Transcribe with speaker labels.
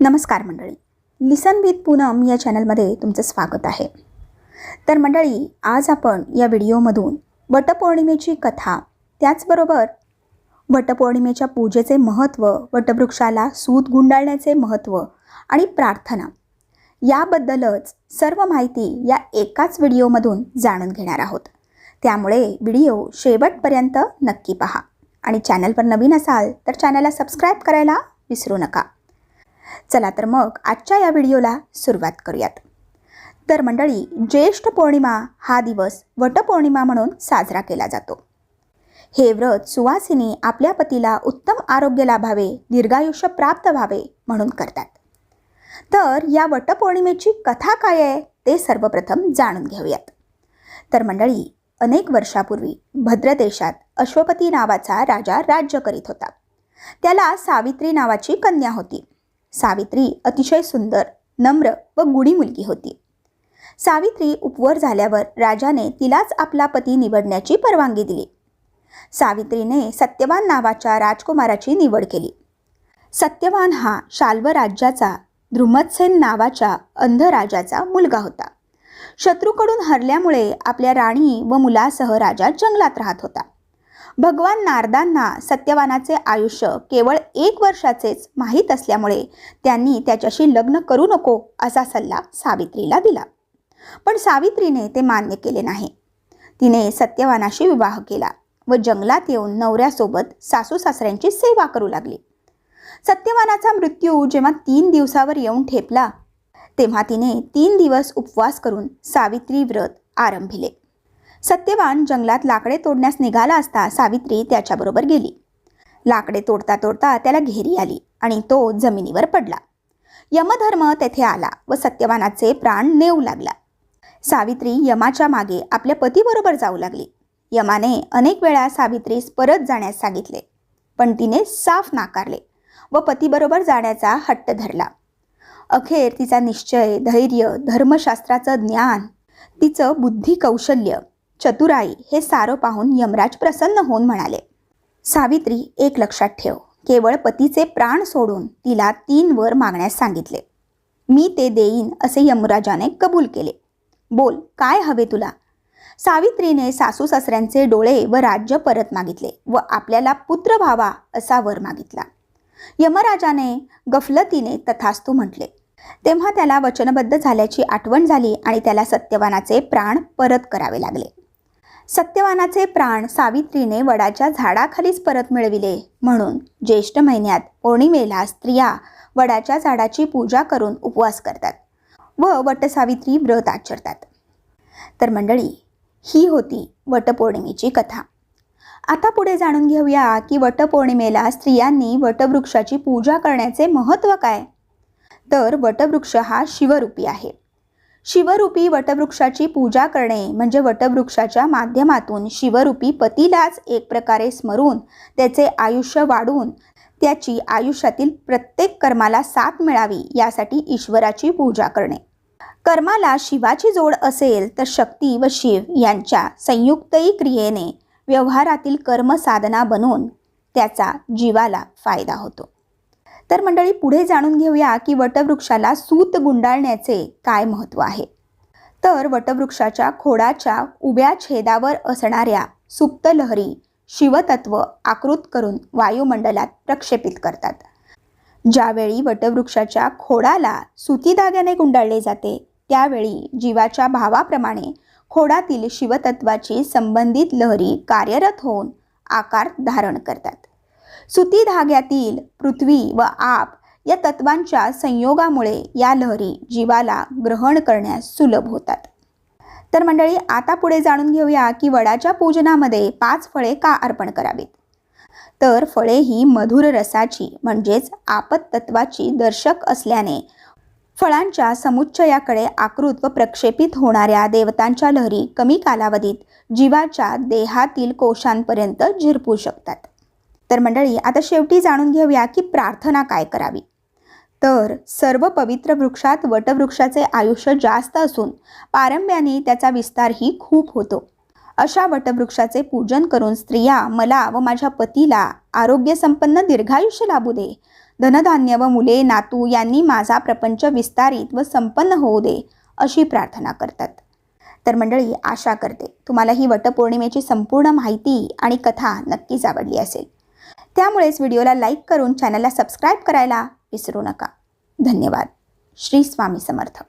Speaker 1: नमस्कार मंडळी. लिसन विथ पूनम या चॅनलमध्ये तुमचं स्वागत आहे. तर मंडळी आज आपण या व्हिडिओमधून वटपौर्णिमेची कथा त्याचबरोबर वटपौर्णिमेच्या पूजेचे महत्त्व वटवृक्षाला सूत गुंडाळण्याचे महत्त्व आणि प्रार्थना याबद्दलच सर्व माहिती या एकाच व्हिडिओमधून जाणून घेणार आहोत. त्यामुळे व्हिडिओ शेवटपर्यंत नक्की पहा आणि चॅनलवर नवीन असाल तर चॅनलला सबस्क्राईब करायला विसरू नका. चला तर मग आजच्या या व्हिडिओला सुरुवात करूयात. तर मंडळी ज्येष्ठ पौर्णिमा हा दिवस वटपौर्णिमा म्हणून साजरा केला जातो. हे व्रत सुवासिनी आपल्या पतीला उत्तम आरोग्य लाभावे दीर्घायुष्य प्राप्त व्हावे म्हणून करतात. तर या वटपौर्णिमेची कथा काय आहे ते सर्वप्रथम जाणून घेऊयात. तर मंडळी अनेक वर्षापूर्वी भद्रदेशात अश्वपती नावाचा राजा राज्य करीत होता. त्याला सावित्री नावाची कन्या होती. सावित्री अतिशय सुंदर नम्र व गुणी मुलगी होती. सावित्री उपवर झाल्यावर राजाने तिलाच आपला पती निवडण्याची परवानगी दिली. सावित्रीने सत्यवान नावाच्या राजकुमाराची निवड केली. सत्यवान हा शाल्व राज्याचा ध्रुमत्सेन नावाच्या अंधराजाचा मुलगा होता. शत्रूकडून हरल्यामुळे आपल्या राणी व मुलासह राजा जंगलात राहत होता. भगवान नारदांना सत्यवानाचे आयुष्य केवळ एक वर्षाचेच माहीत असल्यामुळे त्यांनी त्याच्याशी लग्न करू नको असा सल्ला सावित्रीला दिला. पण सावित्रीने ते मान्य केले नाही. तिने सत्यवानाशी विवाह केला व जंगलात येऊन नवऱ्यासोबत सासू सासऱ्यांची सेवा करू लागली. सत्यवानाचा मृत्यू जेव्हा तीन दिवसावर येऊन ठेपला तेव्हा तिने तीन दिवस उपवास करून सावित्री व्रत आरंभिले. सत्यवान जंगलात लाकडे तोडण्यास निघाला असता सावित्री त्याच्याबरोबर गेली. लाकडे तोडता तोडता त्याला घेरी आली आणि तो जमिनीवर पडला. यमधर्म तेथे आला व सत्यवानाचे प्राण नेऊ लागला. सावित्री यमाच्या मागे आपल्या पतीबरोबर जाऊ लागली. यमाने अनेक वेळा सावित्रीस परत जाण्यास सांगितले पण तिने साफ नाकारले व पतीबरोबर जाण्याचा हट्ट धरला. अखेर तिचा निश्चय धैर्य धर्मशास्त्राचं ज्ञान तिचं बुद्धी कौशल्य चतुराई हे सारं पाहून यमराज प्रसन्न होऊन म्हणाले सावित्री एक लक्षात ठेव. केवळ पतीचे प्राण सोडून तिला तीन वर मागण्यास सांगितले. मी ते देईन असे यमराजाने कबूल केले. बोल काय हवे तुला? सावित्रीने सासू सासऱ्यांचे डोळे व राज्य परत मागितले व आपल्याला पुत्र व्हावा असा वर मागितला. यमराजाने गफलतीने तथास्तू म्हटले तेव्हा त्याला वचनबद्ध झाल्याची आठवण झाली आणि त्याला सत्यवानाचे प्राण परत करावे लागले. सत्यवानाचे प्राण सावित्रीने वडाच्या झाडाखालीच परत मिळविले. म्हणून ज्येष्ठ महिन्यात पौर्णिमेला स्त्रिया वडाच्या झाडाची पूजा करून उपवास करतात व वटसावित्री व्रत आचरतात. तर मंडळी ही होती वटपौर्णिमेची कथा. आता पुढे जाणून घेऊया की वटपौर्णिमेला स्त्रियांनी वटवृक्षाची पूजा करण्याचे महत्त्व काय? तर वटवृक्ष हा शिवरूपी आहे. शिवरूपी वटवृक्षाची पूजा करणे म्हणजे वटवृक्षाच्या माध्यमातून शिवरूपी पतीलाच एक प्रकारे स्मरून त्याचे आयुष्य वाढवून त्याची आयुष्यातील प्रत्येक कर्माला साथ मिळावी यासाठी ईश्वराची पूजा करणे. कर्माला शिवाची जोड असेल तर शक्ती व शिव यांच्या संयुक्तही क्रियेने व्यवहारातील कर्मसाधना बनून त्याचा जीवाला फायदा होतो. तर मंडळी पुढे जाणून घेऊया की वटवृक्षाला सूत गुंडाळण्याचे काय महत्त्व आहे. तर वटवृक्षाच्या खोडाच्या उभ्या छेदावर असणाऱ्या सुप्त लहरी शिवतत्व आकृत करून वायुमंडलात प्रक्षेपित करतात. ज्यावेळी वटवृक्षाच्या खोडाला सुती धाग्याने गुंडाळले जाते त्यावेळी जीवाच्या भावाप्रमाणे खोडातील शिवतत्वाची संबंधित लहरी कार्यरत होऊन आकार धारण करतात. सुती धाग्यातील पृथ्वी व आप या तत्वांच्या संयोगामुळे या लहरी जीवाला ग्रहण करण्यास सुलभ होतात. तर मंडळी आता पुढे जाणून घेऊया की वडाच्या पूजनामध्ये पाच फळे का अर्पण करावीत? तर फळे ही मधुर रसाची म्हणजेच आपत तत्वाची दर्शक असल्याने फळांच्या समुच्चयाकडे आकृत व प्रक्षेपित होणाऱ्या देवतांच्या लहरी कमी कालावधीत जीवाच्या देहातील कोशांपर्यंत झिरपू शकतात. तर मंडळी आता शेवटी जाणून घेऊया की प्रार्थना काय करावी. तर सर्व पवित्र वृक्षात वटवृक्षाचे आयुष्य जास्त असून पारंब्याने त्याचा विस्तारही खूप होतो. अशा वटवृक्षाचे पूजन करून स्त्रिया मला व माझ्या पतीला आरोग्यसंपन्न दीर्घायुष्य लाभू दे. धनधान्य व मुले नातू यांनी माझा प्रपंच विस्तारित व संपन्न होऊ दे अशी प्रार्थना करतात. तर मंडळी आशा करते तुम्हाला ही वटपौर्णिमेची संपूर्ण माहिती आणि कथा नक्कीच आवडली असेल. त्यामुळेच व्हिडिओला लाईक करून चॅनलला सबस्क्राईब करायला विसरू नका. धन्यवाद. श्री स्वामी समर्थ.